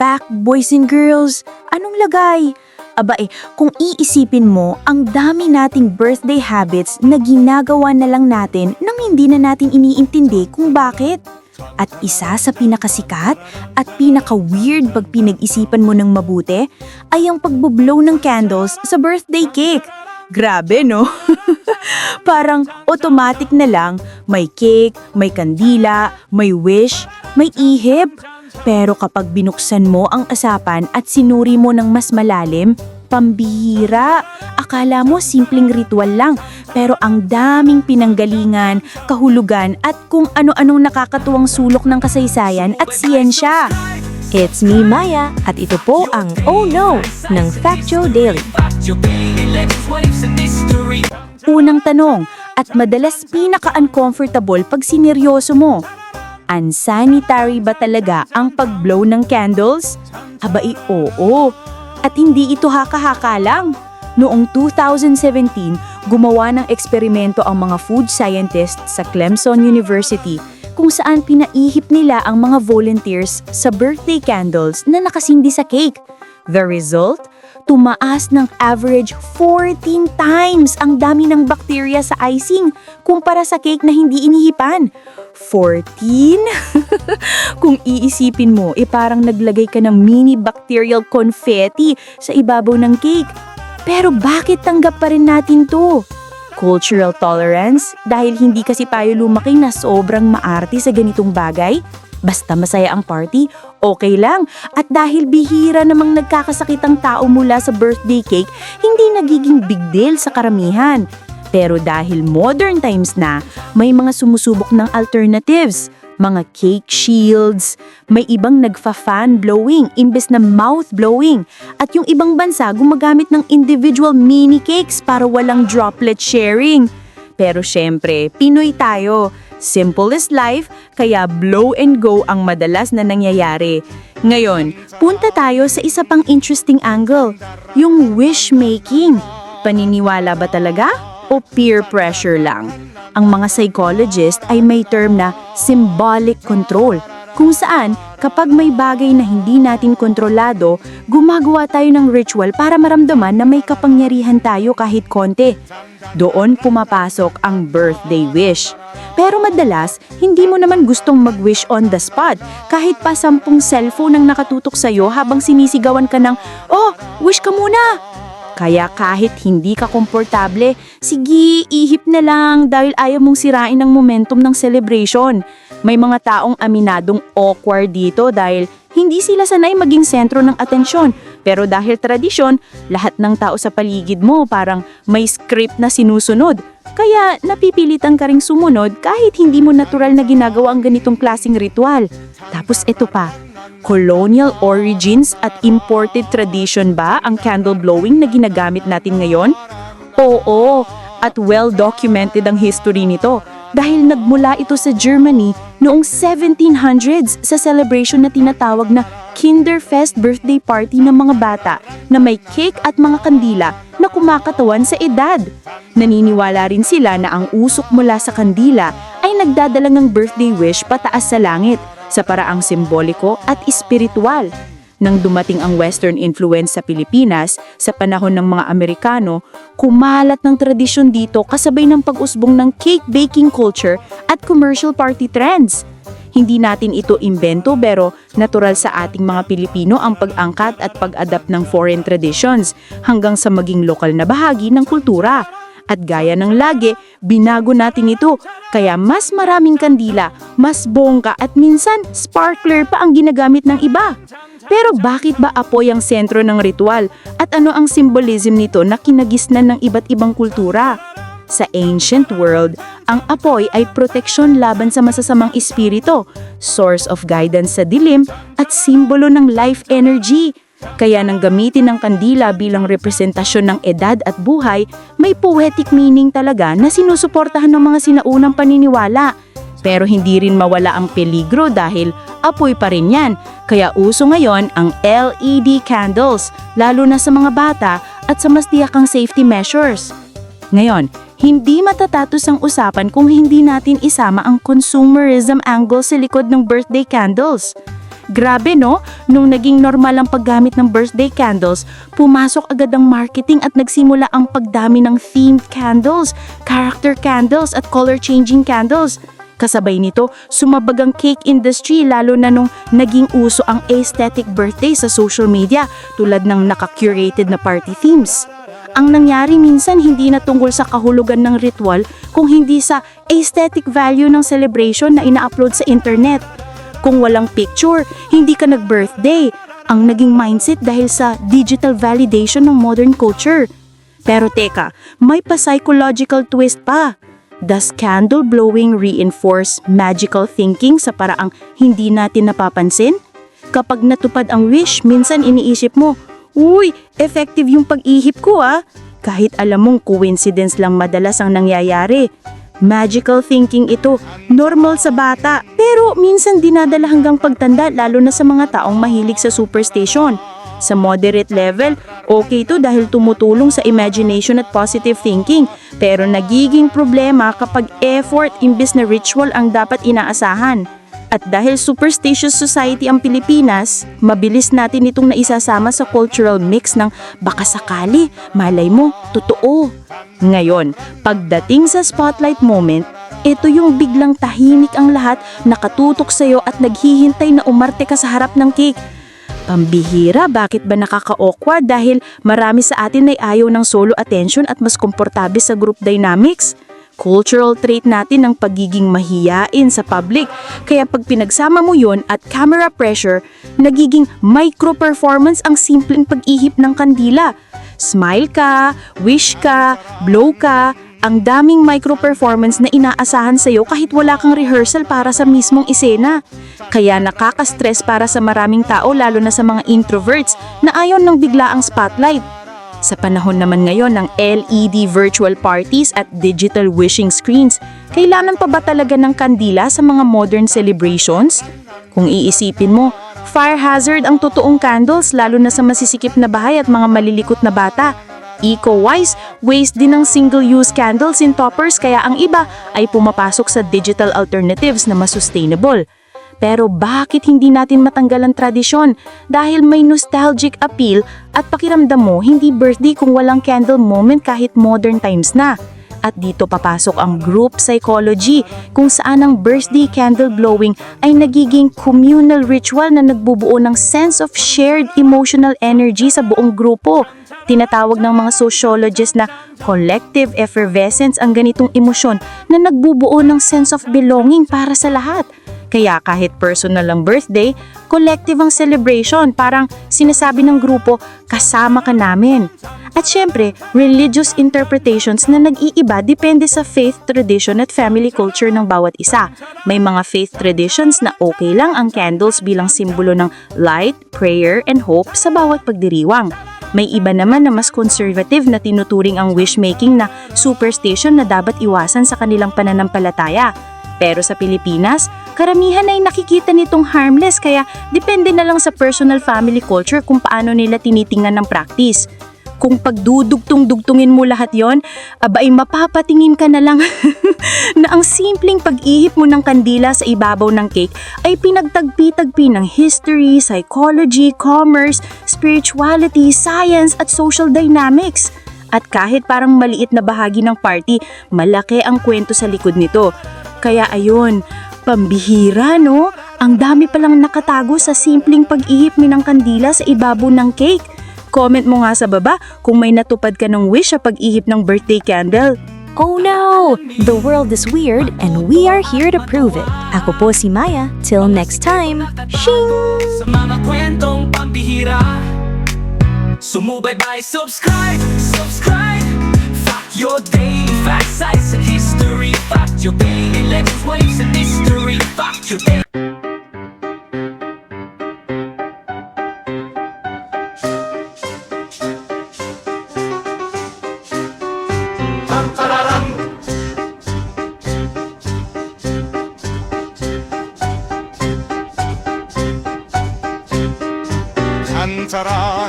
fact, boys and girls, anong lagay? Aba eh, kung iisipin mo, ang dami nating birthday habits na ginagawa na lang natin nang hindi na natin iniintindi kung bakit. At isa sa pinakasikat at pinaka-weird pag pinag-isipan mo ng mabuti ay ang pagbublow ng candles sa birthday cake. Grabe, no? Parang automatic na lang, may cake, may kandila, may wish, may ihip. Pero kapag binuksan mo ang asapan at sinuri mo ng mas malalim, pambihira. Akala mo simpleng ritual lang, pero ang daming pinanggalingan, kahulugan at kung ano-anong nakakatuwang sulok ng kasaysayan at siyensya. It's me, Maya, at ito po ang Oh No ng Factio Daily. Unang tanong, at madalas pinaka-uncomfortable pag sineryoso mo. Unsanitary ba talaga ang pag-blow ng candles? Abay, oo. At hindi ito haka-haka lang. Noong 2017, gumawa ng eksperimento ang mga food scientists sa Clemson University kung saan pinaihip nila ang mga volunteers sa birthday candles na nakasindi sa cake. The result? Tumaas ng average 14 times ang dami ng bacteria sa icing kumpara sa cake na hindi inihipan. 14? Kung iisipin mo, eh parang naglagay ka ng mini bacterial confetti sa ibabaw ng cake. Pero bakit tanggap pa rin natin to? Cultural tolerance? Dahil hindi kasi tayo lumaki na sobrang maarte sa ganitong bagay? Basta masaya ang party, okay lang. At dahil bihira namang nagkakasakit ang tao mula sa birthday cake, hindi nagiging big deal sa karamihan. Pero dahil modern times na, may mga sumusubok ng alternatives. Mga cake shields, may ibang nagfa-fan blowing imbes na mouth blowing. At yung ibang bansa gumagamit ng individual mini cakes para walang droplet sharing. Pero syempre, Pinoy tayo. Simple is life, kaya blow and go ang madalas na nangyayari. Ngayon, punta tayo sa isa pang interesting angle, yung wish making. Paniniwala ba talaga? O peer pressure lang? Ang mga psychologist ay may term na symbolic control, kung saan kapag may bagay na hindi natin kontrolado, gumagawa tayo ng ritual para maramdaman na may kapangyarihan tayo kahit konti. Doon pumapasok ang birthday wish. Pero madalas, hindi mo naman gustong mag-wish on the spot kahit pa sampung cellphone ang nakatutok sa'yo habang sinisigawan ka ng, Oh, wish ka muna! Kaya kahit hindi ka komportable, sige, ihip na lang dahil ayaw mong sirain ang momentum ng celebration. May mga taong aminadong awkward dito dahil hindi sila sanay maging sentro ng atensyon. Pero dahil tradisyon, lahat ng tao sa paligid mo parang may script na sinusunod. Kaya napipilitan ka ring sumunod kahit hindi mo natural na ginagawa ang ganitong klasing ritual. Tapos ito pa, colonial origins at imported tradition ba ang candle blowing na ginagamit natin ngayon? Oo, at well documented ang history nito dahil nagmula ito sa Germany noong 1700s sa celebration na tinatawag na Kinderfest birthday party ng mga bata na may cake at mga kandila na kumakatawan sa edad. Naniniwala rin sila na ang usok mula sa kandila ay nagdadala ng birthday wish pataas sa langit sa paraang simboliko at espiritual. Nang dumating ang Western influence sa Pilipinas sa panahon ng mga Amerikano, kumalat ng tradisyon dito kasabay ng pag-usbong ng cake baking culture at commercial party trends. Hindi natin ito imbento pero natural sa ating mga Pilipino ang pag-angkat at pag-adapt ng foreign traditions hanggang sa maging lokal na bahagi ng kultura. At gaya ng lagi, binago natin ito. Kaya mas maraming kandila, mas bongga at minsan sparkler pa ang ginagamit ng iba. Pero bakit ba apoy ang sentro ng ritual? At ano ang symbolism nito na kinagisnan ng iba't ibang kultura? Sa ancient world, ang apoy ay proteksyon laban sa masasamang espiritu, source of guidance sa dilim, at simbolo ng life energy. Kaya nang gamitin ng kandila bilang representasyon ng edad at buhay, may poetic meaning talaga na sinusuportahan ng mga sinaunang paniniwala. Pero hindi rin mawala ang peligro dahil apoy pa rin yan. Kaya uso ngayon ang LED candles, lalo na sa mga bata at sa mas tiyakang safety measures. Ngayon, hindi matatatos ang usapan kung hindi natin isama ang consumerism angle sa likod ng birthday candles. Grabe no, nung naging normal ang paggamit ng birthday candles, pumasok agad ang marketing at nagsimula ang pagdami ng themed candles, character candles at color-changing candles. Kasabay nito, sumabag ang cake industry lalo na nung naging uso ang aesthetic birthday sa social media tulad ng naka-curated na party themes. Ang nangyari minsan hindi na tungkol sa kahulugan ng ritual kung hindi sa aesthetic value ng celebration na ina-upload sa internet. Kung walang picture, hindi ka nag-birthday. Ang naging mindset dahil sa digital validation ng modern culture. Pero teka, may pa-psychological twist pa. Does candle blowing reinforce magical thinking sa paraang hindi natin napapansin? Kapag natupad ang wish, minsan iniisip mo, Uy, effective yung pag-ihip ko ah. Kahit alam mong coincidence lang madalas ang nangyayari. Magical thinking ito, normal sa bata, pero minsan dinadala hanggang pagtanda lalo na sa mga taong mahilig sa superstition. Sa moderate level, okay to dahil tumutulong sa imagination at positive thinking. Pero nagiging problema kapag effort imbes na ritual ang dapat inaasahan. At dahil superstitious society ang Pilipinas, mabilis natin itong naisasama sa cultural mix ng baka sakali, malay mo, totoo. Ngayon, pagdating sa spotlight moment, ito yung biglang tahimik ang lahat, nakatutok sa'yo at naghihintay na umarte ka sa harap ng cake. Pambihira, bakit ba nakaka-awkward dahil marami sa atin ay ayaw ng solo attention at mas komportable sa group dynamics? Cultural trait natin ang pagiging mahiyain sa public. Kaya pag pinagsama mo yon at camera pressure, nagiging micro-performance ang simpleng pag-ihip ng kandila. Smile ka, wish ka, blow ka, ang daming micro-performance na inaasahan sa'yo kahit wala kang rehearsal para sa mismong isena. Kaya nakaka-stress para sa maraming tao lalo na sa mga introverts na ayaw ng biglaang spotlight. Sa panahon naman ngayon ng LED virtual parties at digital wishing screens, kailangan pa ba talaga ng kandila sa mga modern celebrations? Kung iisipin mo, fire hazard ang totoong candles lalo na sa masisikip na bahay at mga malilikot na bata. Eco-wise, waste din ng single-use candles in toppers kaya ang iba ay pumapasok sa digital alternatives na mas sustainable. Pero bakit hindi natin matanggal ang tradisyon? Dahil may nostalgic appeal at pakiramdam mo hindi birthday kung walang candle moment kahit modern times na. At dito papasok ang group psychology kung saan ang birthday candle blowing ay nagiging communal ritual na nagbubuo ng sense of shared emotional energy sa buong grupo. Tinatawag ng mga sociologists na collective effervescence ang ganitong emosyon na nagbubuo ng sense of belonging para sa lahat. Kaya kahit personal ang birthday, collective ang celebration. Parang sinasabi ng grupo, kasama ka namin. At syempre, religious interpretations na nag-iiba depende sa faith tradition at family culture ng bawat isa. May mga faith traditions na okay lang ang candles bilang simbolo ng light, prayer, and hope sa bawat pagdiriwang. May iba naman na mas conservative na tinuturing ang wishmaking na superstition na dapat iwasan sa kanilang pananampalataya. Pero sa Pilipinas, karamihan ay nakikita nitong harmless kaya depende na lang sa personal family culture kung paano nila tinitingnan ng practice. Kung pagdudugtong-dugtungin mo lahat yon, aba ay mapapatingin ka na lang na ang simpleng pag-ihip mo ng kandila sa ibabaw ng cake ay pinagtagpi-tagpi ng history, psychology, commerce, spirituality, science at social dynamics. At kahit parang maliit na bahagi ng party, malaki ang kwento sa likod nito. Kaya ayun, pambihira no? Ang dami palang nakatago sa simpleng pag-ihip ng kandila sa ibabaw ng cake. Comment mo nga sa baba kung may natupad ka ng wish sa pag-ihip ng birthday candle. Oh no! The world is weird and we are here to prove it. Ako po si Maya. Till next time. Shing! Sa mga kwentong pambihira Sumubaybay, subscribe, subscribe Fact your day, fact size and history Fact your day, legends, waves and mystery Fact your day Tarara.